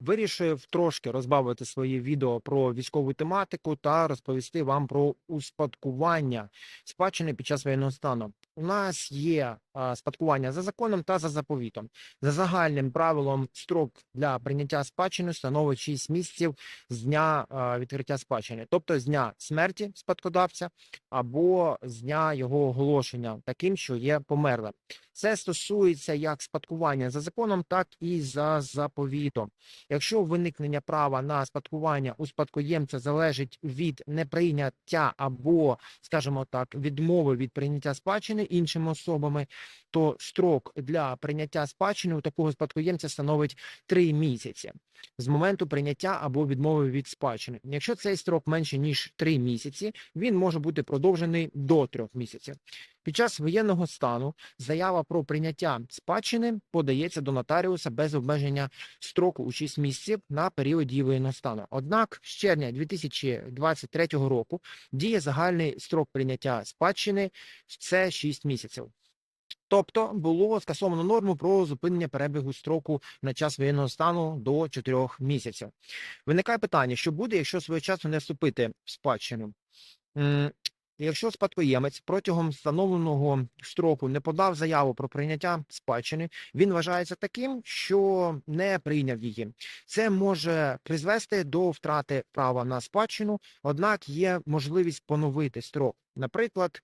Вирішив трошки розбавити своє відео про військову тематику та розповісти вам про успадкування спадщини під час воєнного стану. У нас є спадкування за законом та за заповітом. За загальним правилом строк для прийняття спадщини становить 6 місяців з дня відкриття спадщини, тобто з дня смерті спадкодавця або з дня його оголошення, таким, що є померлим. Це стосується як спадкування за законом, так і за заповітом. Якщо виникнення права на спадкування у спадкоємця залежить від неприйняття або, скажімо так, відмови від прийняття спадщини іншими особами, то строк для прийняття спадщини у такого спадкоємця становить 3 місяці з моменту прийняття або відмови від спадщини. Якщо цей строк менше ніж 3 місяці, він може бути продовжений до 3 місяців. Під час воєнного стану заява про прийняття спадщини подається до нотаріуса без обмеження строку у 6 місяців на період дії воєнного стану. Однак з червня 2023 року діє загальний строк прийняття спадщини це 6 місяців. Тобто було скасовано норму про зупинення перебігу строку на час воєнного стану до 4 місяців. Виникає питання, що буде, якщо своєчасно не вступити в спадщину? Якщо спадкоємець протягом встановленого строку не подав заяву про прийняття спадщини, він вважається таким, що не прийняв її. Це може призвести до втрати права на спадщину, однак є можливість поновити строк, наприклад,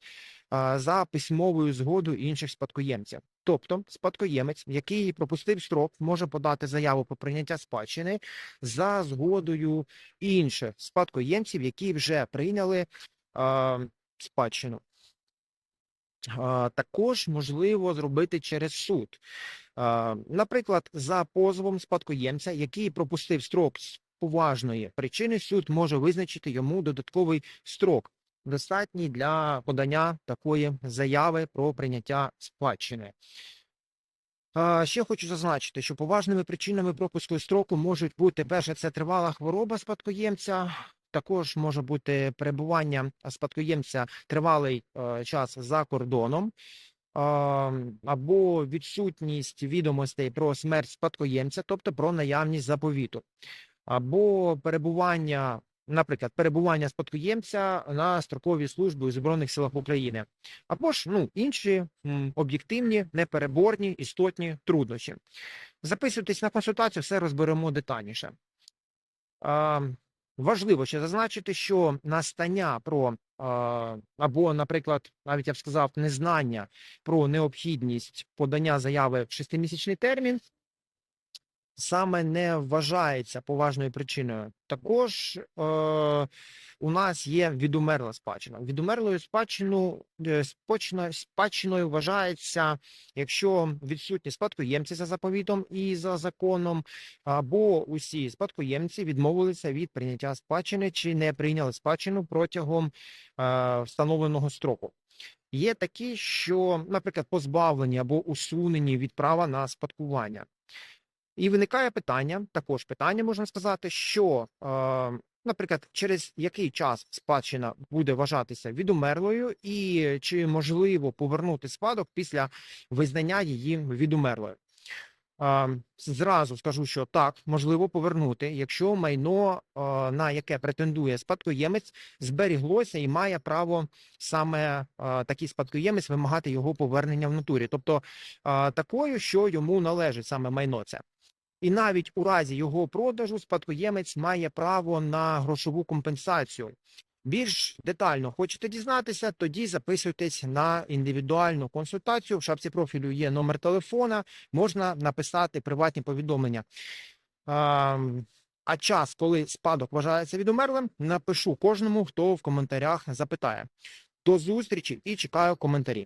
за письмовою згодою інших спадкоємців. Тобто, спадкоємець, який пропустив строк, може подати заяву про прийняття спадщини за згодою інших спадкоємців, які вже прийняли спадщину. Також можливо зробити через суд. Наприклад, за позовом спадкоємця, який пропустив строк з поважної причини, суд може визначити йому додатковий строк, достатній для подання такої заяви про прийняття спадщини. Ще хочу зазначити, що поважними причинами пропуску строку можуть бути перше, це тривала хвороба спадкоємця. Також може бути перебування спадкоємця тривалий е, час за кордоном, або відсутність відомостей про смерть спадкоємця, тобто про наявність заповіту, або перебування, наприклад, перебування спадкоємця на строковій службі у Збройних силах України, або ж ну, інші об'єктивні, непереборні, істотні труднощі. Записуйтесь на консультацію, все розберемо детальніше. Важливо ще зазначити, що настання про або, наприклад, навіть я б сказав, незнання про необхідність подання заяви в шестимісячний термін саме не вважається поважною причиною. Також е, у нас є відумерла спадщина. Відумерлою спадщину е, спадщиною вважається, якщо відсутні спадкоємці за заповітом і за законом, або усі спадкоємці відмовилися від прийняття спадщини чи не прийняли спадщину протягом е, встановленого строку. Є такі, що, наприклад, позбавлені або усунені від права на спадкування. І виникає питання, також питання можна сказати, що, наприклад, через який час спадщина буде вважатися відумерлою, і чи можливо повернути спадок після визнання її відумерлою. Зразу скажу, що так, можливо повернути, якщо майно, на яке претендує спадкоємець, зберіглося і має право саме такий спадкоємець вимагати його повернення в натурі, тобто такою, що йому належить саме майно це. І навіть у разі його продажу спадкоємець має право на грошову компенсацію. Більш детально хочете дізнатися, тоді записуйтесь на індивідуальну консультацію. В шапці профілю є номер телефона, можна написати приватні повідомлення. А, час, коли спадок вважається відумерлим, напишу кожному, хто в коментарях запитає. До зустрічі і чекаю коментарі.